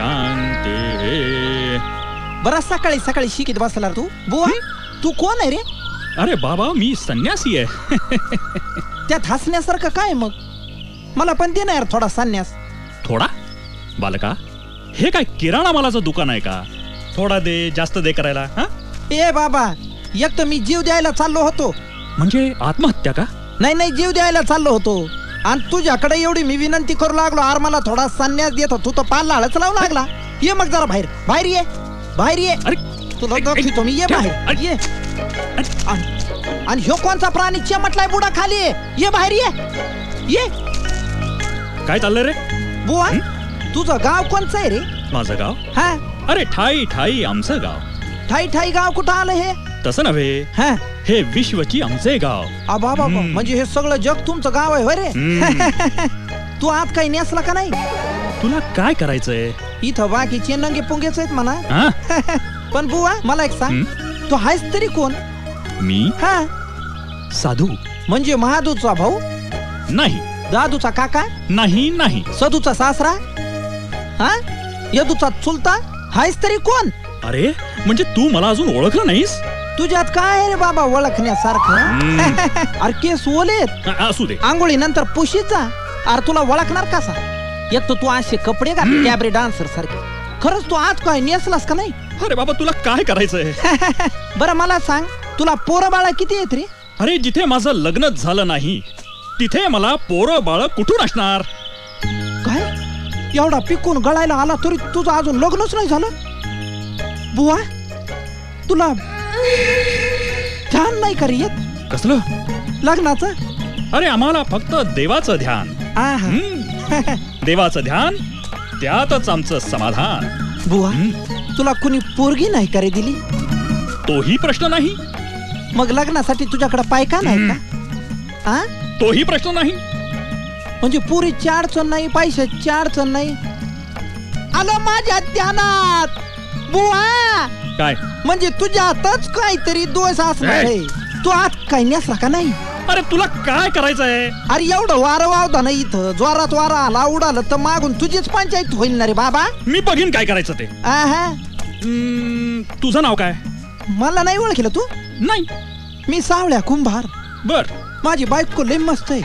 शांती. बरं सकाळी सकाळी शिकित बसला रे तू? बुवा तू कोण आहे रे? अरे बाबा मी संन्यासी आहे. त्यात हसण्यासारखं काय मग? मला पण दे ना यार थोडा संन्यास. थोडा? बालका हे काय किराणा मालाचं दुकान आहे का? थोडा दे जास्त दे करायला हा? ए बाबा एक तर मी जीव द्यायला चाललो होतो. म्हणजे आत्महत्या का? नाही नाही जीव द्यायला चाललो होतो. आणि तुझ्याकडे एवढी मी विनंती करू लागलो आर मला थोडा संन्यास देत तू तर पाल लाळच लावू लागला. ये मग जरा बाहेर. बाहेर ये. बाहेर ये. अरे तुला दाखवतो मी ये बाहेर. ये. आणि ह्यो कोणचा प्राणी? चिमटलाय बुडा खाली ये बाहेर ये. ये. काय चाललंय रे? बुवा तुझं गाव कोणचं आहे रे? माझं गाव? हा? अरे ठाई ठाई आमचं गाव. ठाई ठाई गाव कुठं आलं हे? तसं नव्हे. हा? हे विश्वची आमचे गाव. आबा बाबा हम्म. म्हणजे हे सगळं जग तुमचं गाव आहे होय रे. तू आत काही नेसला का नाही? तुला काय करायचंय? इथं बाकीचे नंगे पुंगेच आहेत म्हणा. हा? पण बुवा मला एक सांग. तू आहेस तरी कोण? मी? हा. साधू. म्हणजे महादूचा भाऊ? नाही. दादूचा काका? नाही नाही. सदूचा सासरा? हा? यदूचा चुलता? हायस तरी कोण? अरे म्हणजे तू मला अजून ओळखलं नाहीस? तुझ्यात काय रे बाबा ओळखण्यासारखं? अरे केस ओलेत असू दे. आंघोळी नंतर पुशीचा. अरे तुला ओळखणार कसा एक तर तू असे कपडे घाल कॅबरे डान्सर सारखे. खरंच तू आज काय नेसलास का नाही? अरे बाबा तुला काय करायचंय? बरं मला सांग. तुला पोरं बाळा किती आहेत रे? अरे जिथे माझं लग्नच झालं नाही तिथे मला पोरं बाळ कुठून असणार? काय? एवढा पिकून गळायला आला तरी तुझं अजून लग्नच नाही झालं? बुवा तुला ध्यान नाही का रे येत कसलं? लग्नाचं? अरे आम्हाला फक्त देवाचं ध्यान. आहा. देवाचं ध्यान त्यातच आमचं समाधान. बुवा. तुला कुणी पोरगी नाही का रे दिली तोही प्रश्न नाही. मग लग्नासाठी तुझ्याकडे पायका नाही का? आ? तोही प्रश्न नाही. म्हणजे पुरीची अडचण नाही पैशाची अडचण नाही. आलं माझ्या ध्यानात. बुवा! काय? म्हणजे तुझ्या हातच काहीतरी दोष असणार. आहे. तू आत काही नेसला का नाही? अरे तुला काय करायचंय? अरे एवढं वारं वावदा नाही इथं जोरात वारा आला उडालं तर मागून तुझीच पंचायत होईल ना रे बाबा? मी बघीन काय करायचं ते. आहा. हम्म, तुझं नाव काय? मला नाही ओळखलं तू? नाही. मी सावळ्या कुंभार. बर. माझी बायको लय मस्त आहे.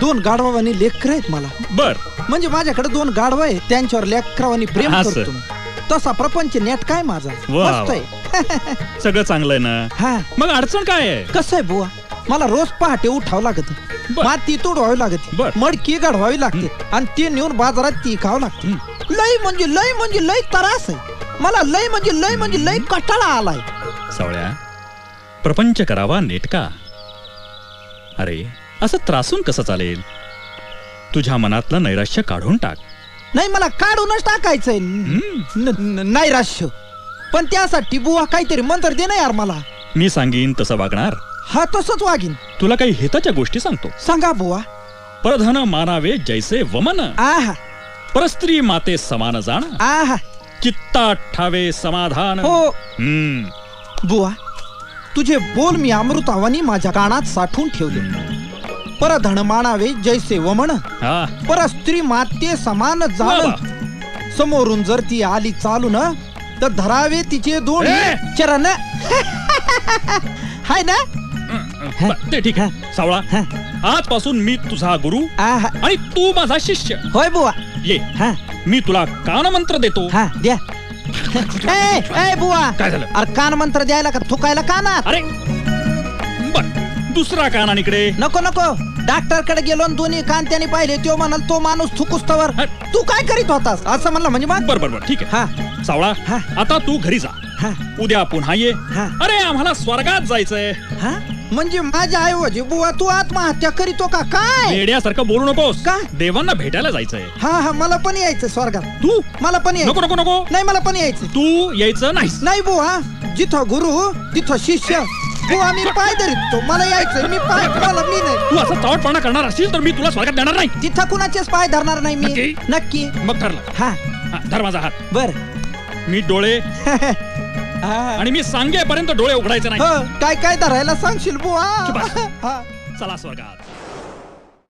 दोन गाढवानी लेकर आहेत मला. बर. म्हणजे माझ्याकडे दोन गाढव आहेत त्यांच्यावर लेकरावानी प्रेम असं. करतो मी. तसा प्रपंच नेट काय माझा? वा, मस्त आहे सगळं चांगलंय ना? हा. मग अडचण काय आहे? कसं आहे बुवा? मला रोज पहाटे उठावं लागत. बर. माती तोडवावी लागते. बर. मडकी गाढवावी लागते. आणि ती नेऊन बाजारात ती खावं लागते. लय म्हणजे लय म्हणजे लय त्रास आहे. मला लय म्हणजे लय म्हणजे लय कटाळा आलाय. सावळ्या प्रपंच करावा नेटका. अरे असं त्रासून कसं चालेल? तुझ्या मनातलं नैराश्य काढून टाक. नाही मला काढूनच टाकायचंय. नैराश्य पण त्यासाठी बुवा काहीतरी मंत्र दे ना यार मला. मी सांगीन तसं वागणार. हा तसंच वागीन. तुला काही हिताच्या गोष्टी सांगतो. सांगा बुवा. परधन मानावे जैसे वमन. आहा. परस्त्री माते समान जाण. आहा. चित्ता ठावे समाधान. हो. बुवा तुझे बोल मी अमृतावानी माझ्या कानात साठवून ठेवले. परधन मानावे जैसे वमन हा. पर स्त्री माते समान वा. समोरून जर ती आली चालून तर धरावे तिचे दोन ए! चरण. हाय ना? ब- ते ठीक आहे. सावळा हा. आजपासून मी तुझा गुरु आहा. आणि तू माझा शिष्य. होय बुवा. ये. हा. मी तुला कानमंत्र देतो. हा द्या. ए ए बुवा. काय झालं? अरे कान मंत्र द्यायला का थुकायला कानात अरे दुसरा कान आणि इकडे. नको नको. डॉक्टरकडे गेलो आणि दोन्ही कान त्याने पाहिले तो म्हणाल तो माणूस थुकुस्तवर. हा. तू काय करीत होतास? असं म्हणलं म्हणजे मग? बर बर बर. ठीक आहे. हा. सावळा हा. आता तू घरी जा. हा. उद्या पुन्हा ये. हा. अरे आम्हाला स्वर्गात जायचंय. हा? म्हणजे माझ्या ऐवजी बुवा तू आत्महत्या करीतो का? काय? वेड्यासारखं बोलू नकोस. का? देवांना भेटायला जायचंय. हा हा मला पण यायचं स्वर्गात. तू? मला पण नको यायचं नको नको. नाही मला पण यायचं तू यायचं नाहीस. नाही बुवा. जिथं गुरु तिथं शिष्य. बुवा मी पाय धरीत मला यायचं मी पाय मला मी नाही. तू असं चावटपणा करणार असशील तर मी तुला स्वर्गात देणार नाही. तिथं कुणाचेच पाय धरणार नाही मी. नक्की? नक्की. मग ठरलं हा. हा, धर माझा हात. बर. मी डोळे आणि मी सांगेपर्यंत डोळे उघडायचे नाही. हो काय काय धरायला सांगशील बुवा? बस. हा. चला स्वर्गात